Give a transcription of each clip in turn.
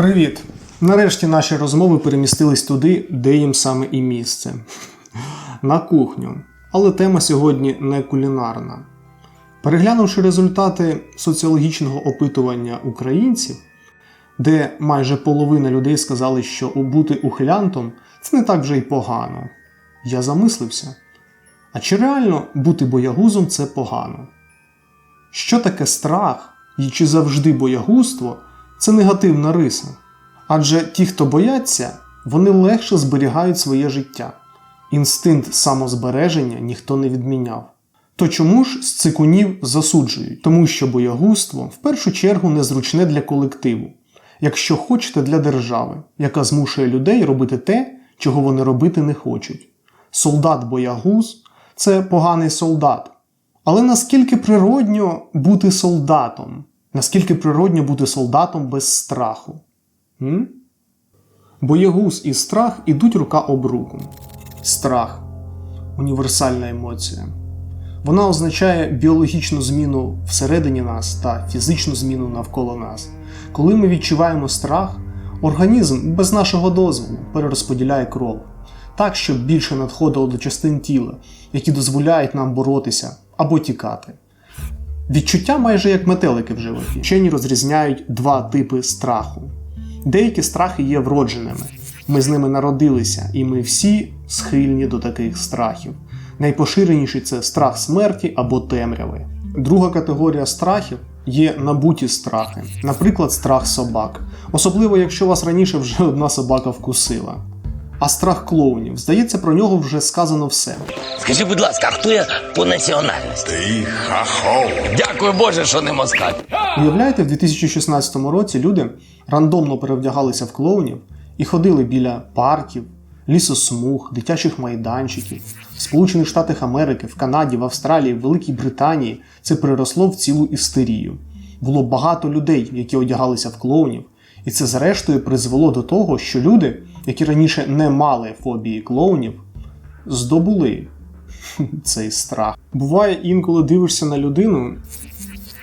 Привіт! Нарешті наші розмови перемістились туди, де їм саме і місце на кухню. Але тема сьогодні не кулінарна. Переглянувши результати соціологічного опитування українців, де майже половина людей сказали, що бути ухилянтом це не так вже й погано. Я замислився. А чи реально бути боягузом це погано? Що таке страх і чи завжди боягузтво це негативна риса? Адже ті, хто бояться, вони легше зберігають своє життя. Інстинкт самозбереження ніхто не відміняв. То чому ж з цикунів засуджують? Тому що боягузтво в першу чергу незручне для колективу, якщо хочете для держави, яка змушує людей робити те, чого вони робити не хочуть. Солдат-боягуз це поганий солдат. Але наскільки природньо бути солдатом? Наскільки природньо бути солдатом без страху? М? Боягуз і страх ідуть рука об руку. Страх універсальна емоція. Вона означає біологічну зміну всередині нас та фізичну зміну навколо нас. Коли ми відчуваємо страх, організм без нашого дозволу перерозподіляє кров так, щоб більше надходило до частин тіла, які дозволяють нам боротися або тікати. Відчуття майже як метелики в животі. Вчені розрізняють два типи страху. Деякі страхи є вродженими. Ми з ними народилися, і ми всі схильні до таких страхів. Найпоширеніший це страх смерті або темряви. Друга категорія страхів є набуті страхи, наприклад, страх собак, особливо якщо вас раніше вже одна собака вкусила. А страх клоунів, здається, про нього вже сказано все. Скажи, будь ласка, а хто я по національності? Ти хахол. Дякую Боже, що не москаль. Уявляєте, в 2016 році люди рандомно перевдягалися в клоунів і ходили біля парків, лісосмуг, дитячих майданчиків. В Сполучених Штатах Америки, в Канаді, в Австралії, в Великій Британії це переросло в цілу істерію. Було багато людей, які одягалися в клоунів, і це зрештою призвело до того, що люди, які раніше не мали фобії клоунів, здобули цей страх. Буває інколи дивишся на людину,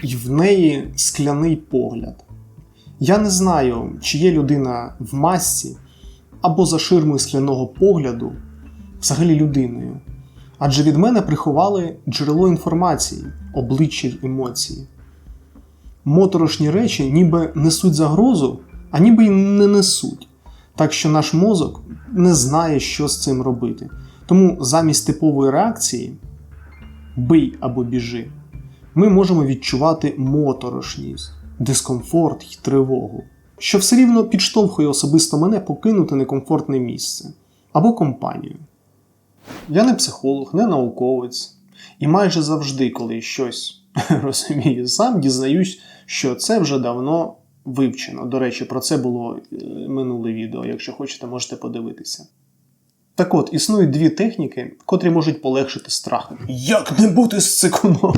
і в неї скляний погляд. Я не знаю, чи є людина в масці або за ширмою скляного погляду взагалі людиною. Адже від мене приховали джерело інформації, обличчя й емоції. Моторошні речі ніби несуть загрозу, а ніби й не несуть. Так що наш мозок не знає, що з цим робити. Тому замість типової реакції бий або біжи, ми можемо відчувати моторошність, дискомфорт і тривогу, що все рівно підштовхує особисто мене покинути некомфортне місце або компанію. Я не психолог, не науковець, і майже завжди, коли щось розумію сам, дізнаюсь, що це вже давно вивчено. До речі, про це було е, минуле відео. Якщо хочете, можете подивитися. Так от, існують дві техніки, котрі можуть полегшити страх. Як не бути з цикуном?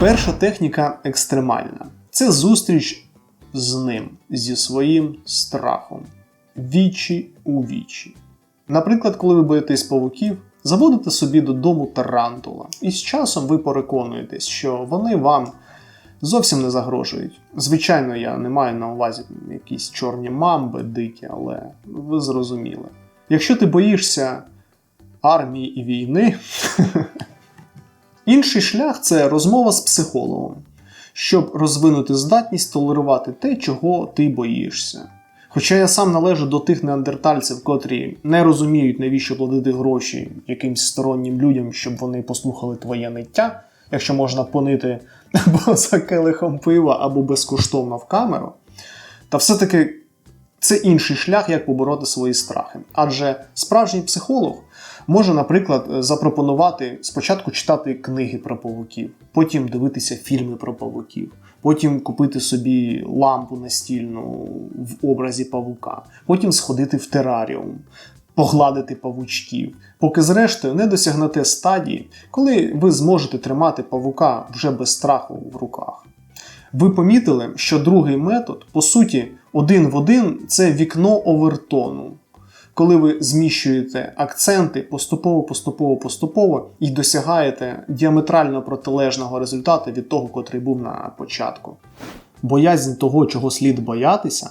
Перша техніка екстремальна. Це зустріч з ним, зі своїм страхом. Вічі у вічі. Наприклад, коли ви боїтесь павуків, заводите собі додому тарантула, і з часом ви переконуєтесь, що вони вам зовсім не загрожують. Звичайно, я не маю на увазі якісь чорні мамби дикі, але ви зрозуміли. Якщо ти боїшся армії і війни, інший шлях це розмова з психологом, щоб розвинути здатність толерувати те, чого ти боїшся. Хоча я сам належу до тих неандертальців, котрі не розуміють, навіщо платити гроші якимсь стороннім людям, щоб вони послухали твоє ниття, якщо можна понити або за келихом пива, або безкоштовно в камеру, та все-таки це інший шлях, як побороти свої страхи. Адже справжній психолог може, наприклад, запропонувати спочатку читати книги про павуків, потім дивитися фільми про павуків, потім купити собі лампу настільну в образі павука, потім сходити в тераріум. Погладити павучків, поки зрештою не досягнете стадії, коли ви зможете тримати павука вже без страху в руках. Ви помітили, що другий метод, по суті, один в один це вікно овертону, коли ви зміщуєте акценти поступово, поступово, поступово і досягаєте діаметрально протилежного результату від того, котрий був на початку. боязнь того, чого слід боятися,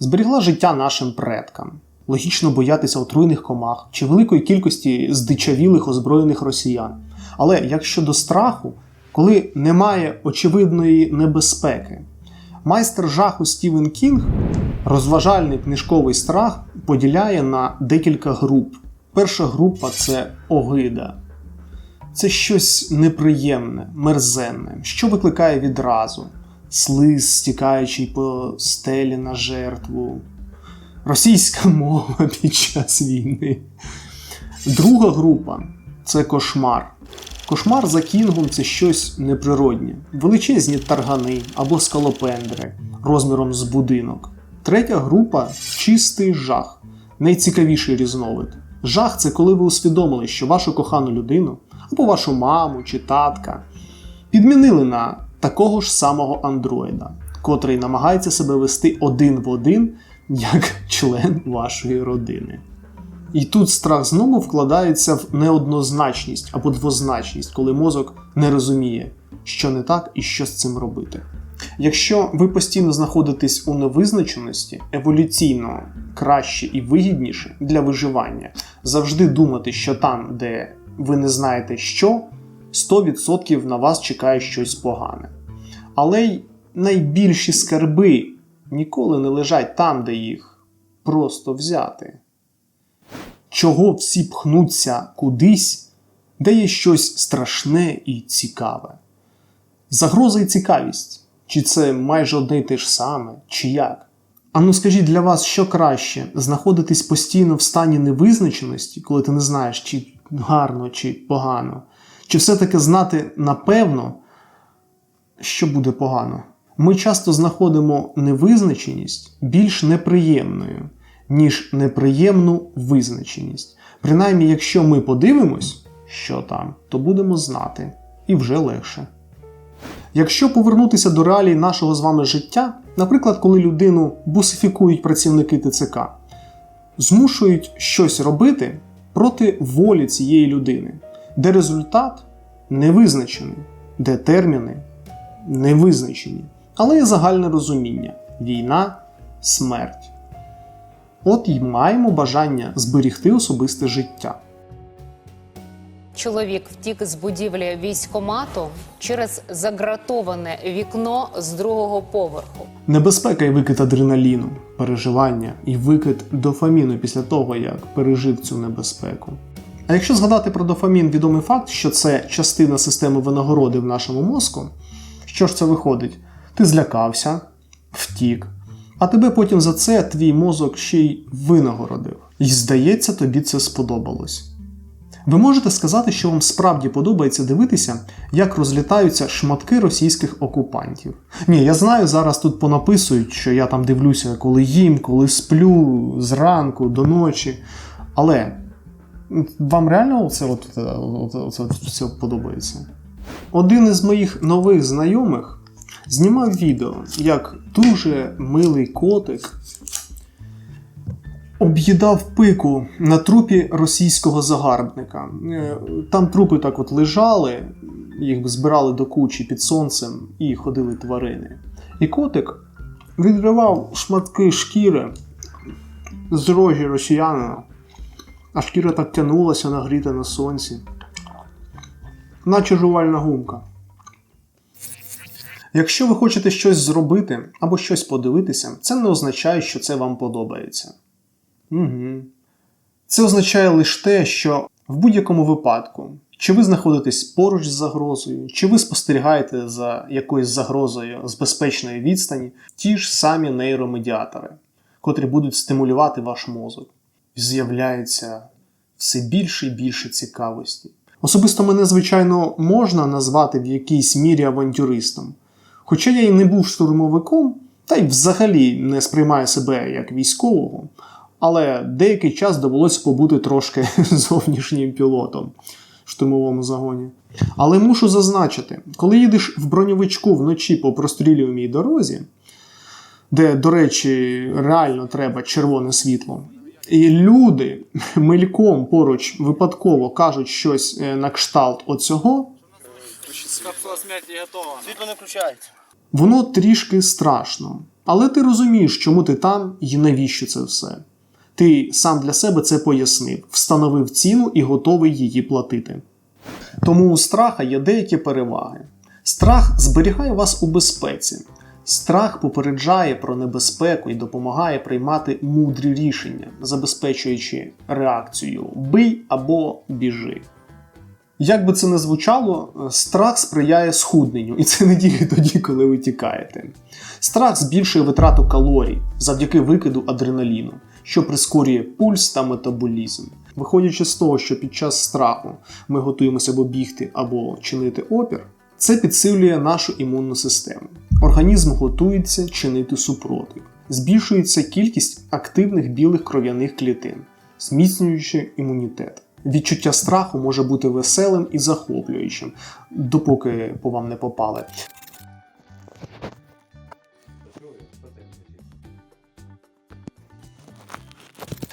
зберігла життя нашим предкам. Логічно боятися отруйних комах чи великої кількості здичавілих озброєних росіян. Але як щодо страху, коли немає очевидної небезпеки, майстер жаху Стівен Кінг розважальний книжковий страх поділяє на декілька груп. Перша група це огида. Це щось неприємне, мерзенне, що викликає відразу, слиз, стікаючий по стелі на жертву, російська мова під час війни. Друга група це кошмар. Кошмар за кінгом це щось неприроднє, величезні таргани або скалопендри розміром з будинок. Третя група чистий жах, найцікавіший різновид. Жах це коли ви усвідомили, що вашу кохану людину або вашу маму чи татка підмінили на такого ж самого андроїда, котрий намагається себе вести один в один як член вашої родини. І тут страх знову вкладається в неоднозначність або двозначність, коли мозок не розуміє, що не так і що з цим робити. Якщо ви постійно знаходитесь у невизначеності, еволюційно краще і вигідніше для виживання завжди думати, що там, де ви не знаєте що, 100% на вас чекає щось погане. Але й найбільші скарби ніколи не лежать там, де їх просто взяти. Чого всі пхнуться кудись, де є щось страшне і цікаве. Загроза і цікавість. Чи це майже одне й те ж саме, чи як? А ну скажіть для вас, що краще знаходитись постійно в стані невизначеності, коли ти не знаєш, чи гарно, чи погано, чи все-таки знати напевно, що буде погано? Ми часто знаходимо невизначеність більш неприємною, ніж неприємну визначеність. Принаймні, якщо ми подивимось, що там, то будемо знати і вже легше. Якщо повернутися до реалій нашого з вами життя, наприклад, коли людину бусифікують працівники ТЦК, змушують щось робити проти волі цієї людини, де результат невизначений, де терміни невизначені, але є загальне розуміння війна, смерть. От й маємо бажання зберігти особисте життя. Чоловік втік з будівлі військомату через загратоване вікно з другого поверху. Небезпека і викид адреналіну, переживання і викид дофаміну після того, як пережив цю небезпеку. А якщо згадати про дофамін, відомий факт, що це частина системи винагороди в нашому мозку, що ж це виходить? Ти злякався, втік, а тебе потім за це твій мозок ще й винагородив. І здається, тобі це сподобалось. Ви можете сказати, що вам справді подобається дивитися, як розлітаються шматки російських окупантів. Ні, я знаю, зараз тут понаписують, що я там дивлюся, коли їм, коли сплю зранку до ночі. Але вам реально це от, от, от, от, все подобається? Один із моїх нових знайомих знімав відео, як дуже милий котик об'їдав пику на трупі російського загарбника. Е, Там трупи так от лежали, їх збирали до кучі під сонцем і ходили тварини. І котик відривав шматки шкіри з рожі росіянина, а шкіра так тянулася нагріта на сонці, наче жувальна гумка. Якщо ви хочете щось зробити або щось подивитися, це не означає, що це вам подобається. Угу. Це означає лише те, що в будь-якому випадку, чи ви знаходитесь поруч з загрозою, чи ви спостерігаєте за якоюсь загрозою з безпечної відстані, ті ж самі нейромедіатори, котрі будуть стимулювати ваш мозок. З'являється все більше і більше цікавості. Особисто мене, звичайно, можна назвати в якійсь мірі авантюристом. Хоча я й не був штурмовиком, та й взагалі не сприймаю себе як військового, але деякий час довелося побути трошки зовнішнім пілотом в штурмовому загоні. Але мушу зазначити, коли їдеш в броньовичку вночі по прострілюваній дорозі, де, до речі, реально треба червоне світло, і люди мельком поруч випадково кажуть щось е, на кшталт оцього, Капсула смерті готова. Світло не включається. Воно трішки страшно, але ти розумієш, чому ти там і навіщо це все. Ти сам для себе це пояснив, встановив ціну і готовий її платити. Тому у страха є деякі переваги. Страх зберігає вас у безпеці. Страх попереджає про небезпеку і допомагає приймати мудрі рішення, забезпечуючи реакцію бий або біжи. Як би це не звучало, страх сприяє схудненню, і це не тільки тоді, коли ви тікаєте. Страх збільшує витрату калорій завдяки викиду адреналіну, що прискорює пульс та метаболізм. Виходячи з того, що під час страху ми готуємося або бігти, або чинити опір, це підсилює нашу імунну систему. Організм готується чинити супротив, збільшується кількість активних білих кров'яних клітин, зміцнюючи імунітет. Відчуття страху може бути веселим і захоплюючим, допоки по вам не попали.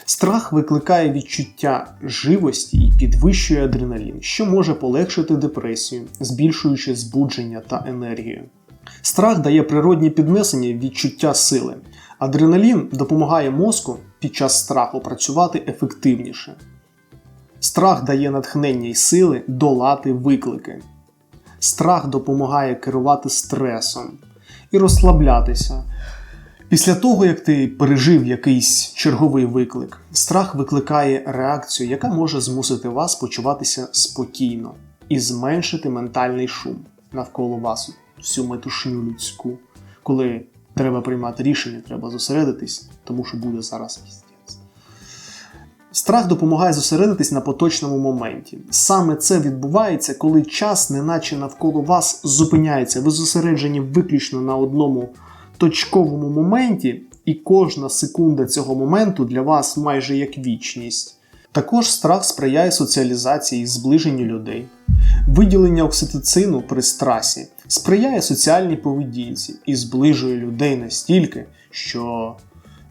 Страх викликає відчуття живості і підвищує адреналін, що може полегшити депресію, збільшуючи збудження та енергію. Страх дає природні піднесення відчуття сили. Адреналін допомагає мозку під час страху працювати ефективніше. Страх дає натхнення і сили долати виклики. Страх допомагає керувати стресом і розслаблятися. Після того, як ти пережив якийсь черговий виклик, страх викликає реакцію, яка може змусити вас почуватися спокійно і зменшити ментальний шум навколо вас, всю метушню людську. Коли треба приймати рішення, треба зосередитись, тому що буде зараз. Страх допомагає зосередитись на поточному моменті. Саме це відбувається, коли час, неначе навколо вас, зупиняється. Ви зосереджені виключно на одному точковому моменті, і кожна секунда цього моменту для вас майже як вічність. Також страх сприяє соціалізації і зближенню людей. Виділення окситоцину при страсі сприяє соціальній поведінці і зближує людей настільки, що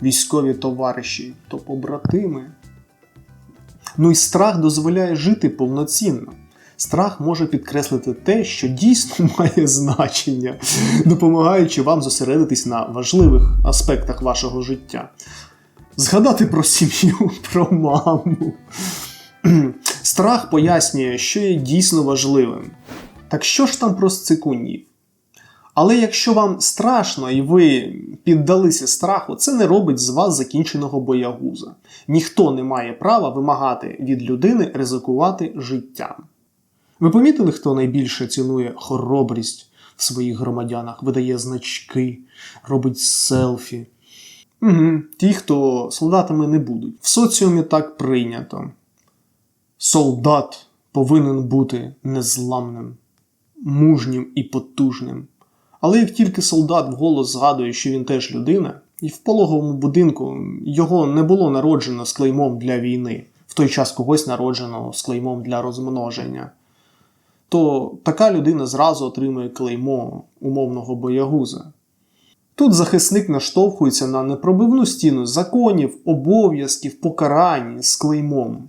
військові товариші то побратими. Ну і страх дозволяє жити повноцінно. Страх може підкреслити те, що дійсно має значення, допомагаючи вам зосередитись на важливих аспектах вашого життя. Згадати про сім'ю, про маму. Страх пояснює, що є дійсно важливим. Так що ж там про сцикунів? Але якщо вам страшно і ви піддалися страху, це не робить з вас закінченого боягуза. Ніхто не має права вимагати від людини ризикувати життям. Ви помітили, хто найбільше цінує хоробрість в своїх громадянах, видає значки, робить селфі? Угу, Ті, хто солдатами не будуть. В соціумі так прийнято. Солдат повинен бути незламним, мужнім і потужним. Але як тільки солдат вголос згадує, що він теж людина, і в пологовому будинку його не було народжено з клеймом для війни, в той час когось народжено з клеймом для розмноження, то така людина зразу отримує клеймо умовного боягуза. Тут захисник наштовхується на непробивну стіну законів, обов'язків, покарань з клеймом.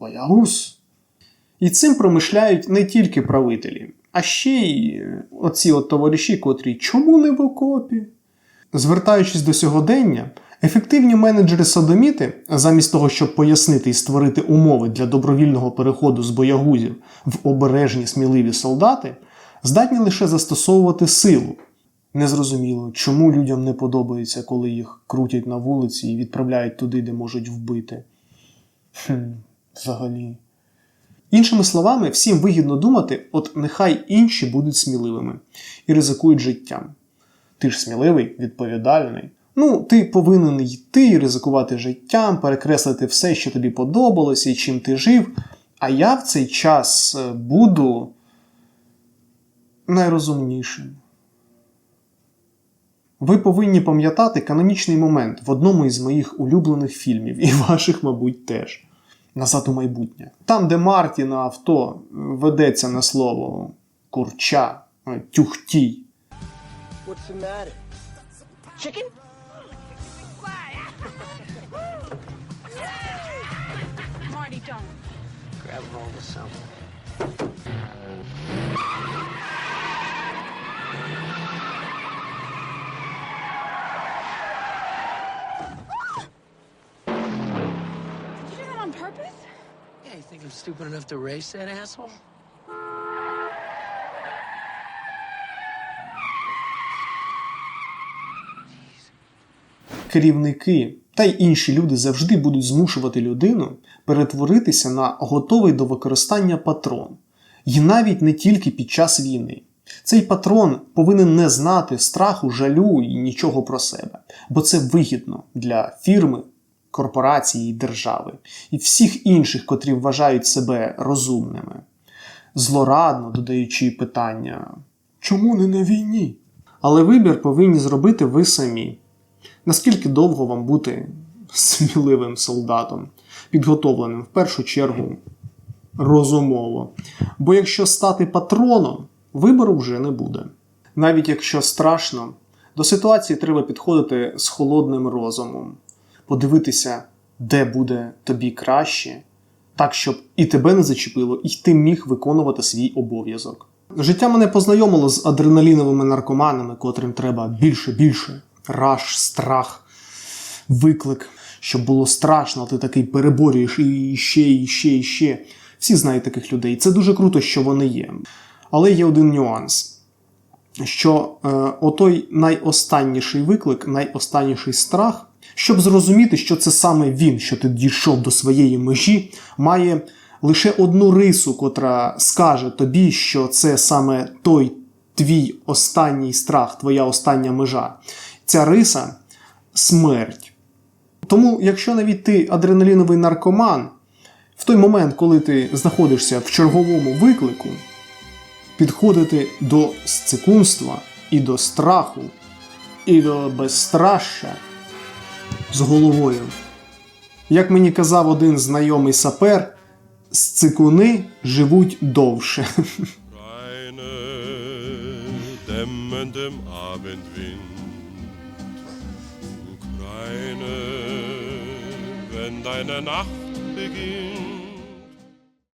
Боягуз. І цим промишляють не тільки правителі, а ще й оці от товариші, котрі чому не в окопі? Звертаючись до сьогодення, ефективні менеджери садоміти, замість того, щоб пояснити і створити умови для добровільного переходу з боягузів в обережні сміливі солдати, здатні лише застосовувати силу. Незрозуміло, чому людям не подобається, коли їх крутять на вулиці і відправляють туди, де можуть вбити. Хм, взагалі. Іншими словами, всім вигідно думати, от нехай інші будуть сміливими і ризикують життям. Ти ж сміливий, відповідальний. Ну, ти повинен йти і ризикувати життям, перекреслити все, що тобі подобалося і чим ти жив. А я в цей час е, буду найрозумнішим. Ви повинні пам'ятати канонічний момент в одному із моїх улюблених фільмів, і ваших, мабуть, теж. Назад у майбутнє. Там, де Марті на авто ведеться на слово курча, е, тюхтій. What's the matter? Chicken? Marty, don't. Grab hold of something. You think I'm stupid enough to race that asshole? Керівники та й інші люди завжди будуть змушувати людину перетворитися на готовий до використання патрон. І навіть не тільки під час війни. Цей патрон повинен не знати страху, жалю і нічого про себе, бо це вигідно для фірми, корпорації, держави і всіх інших, котрі вважають себе розумними. Злорадно додаючи питання, чому не на війні? Але вибір повинні зробити ви самі. Наскільки довго вам бути сміливим солдатом, підготовленим в першу чергу розумово. Бо якщо стати патроном, вибору вже не буде. Навіть якщо страшно, до ситуації треба підходити з холодним розумом, подивитися, де буде тобі краще, так, щоб і тебе не зачепило, і ти міг виконувати свій обов'язок. Життя мене познайомило з адреналіновими наркоманами, котрим треба більше, більше, раж, страх, виклик, щоб було страшно, ти такий переборюєш і ще, і ще, і ще. Всі знають таких людей. Це дуже круто, що вони є. Але є один нюанс. Що е, отой найостанніший виклик, найостанніший страх, щоб зрозуміти, що це саме він, що ти дійшов до своєї межі, має лише одну рису, котра скаже тобі, що це саме той твій останній страх, твоя остання межа. Ця риса смерть. Тому, якщо навіть ти адреналіновий наркоман, в той момент, коли ти знаходишся в черговому виклику, підходити до сцикунства і до страху, і до безстрашя з головою. Як мені казав один знайомий сапер, сцикуни живуть довше. Deine Nacht beginnt.